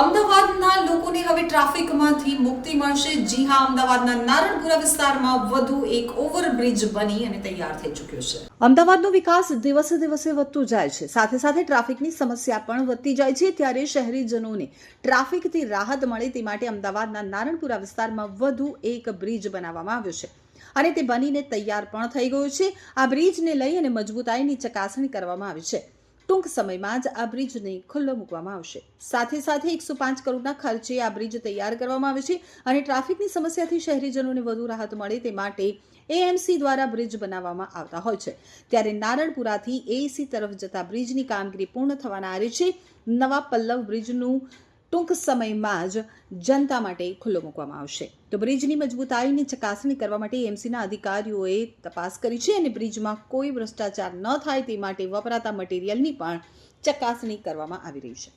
અમદાવાદના લોકોને હવે ટ્રાફિકમાંથી મુક્તિ મળશે. જી હા, અમદાવાદના નારણપુરા વિસ્તારમાં વધુ એક ઓવરબ્રિજ બની અને તૈયાર થઈ ચૂક્યો છે. અમદાવાદનો વિકાસ દિવસે દિવસે વધતો જાય છે. સાથે સાથે ટ્રાફિકની સમસ્યા પણ વધતી જાય છે. ત્યારે શહેરીજનોને ટ્રાફિકથી રાહત મળે તે માટે અમદાવાદના નારણપુરા વિસ્તારમાં વધુ એક બ્રિજ બનાવવામાં આવ્યો છે અને તે બનીને તૈયાર પણ થઈ ગયો છે. આ બ્રિજને લઈ અને મજબૂતાઈની ચકાસણી કરવામાં આવી છે. ટૂંક સમયમાં જ આ બ્રિજને ખુલ્લો મૂકવામાં આવશે. સાથે સાથે એકસો પાંચ કરોડના ખર્ચે આ બ્રિજ તૈયાર કરવામાં આવે છે અને ટ્રાફિકની સમસ્યાથી શહેરીજનોને વધુ રાહત મળે તે માટે એએમસી દ્વારા બ્રિજ બનાવવામાં આવતા હોય છે. ત્યારે નારણપુરાથી એસી તરફ જતા બ્રિજની કામગીરી પૂર્ણ થવાના આરે છે. નવા પલ્લવ બ્રિજનું ટૂંક સમયમાં જ જનતા માટે ખુલ્લો મૂકવામાં આવશે. તો બ્રિજની મજબૂતાઈની ચકાસણી કરવા માટે એમસીના અધિકારીઓએ તપાસ કરી છે અને બ્રિજમાં કોઈ ભ્રષ્ટાચાર ન થાય તે માટે વપરાતા મટીરિયલની પણ ચકાસણી કરવામાં આવી રહી છે.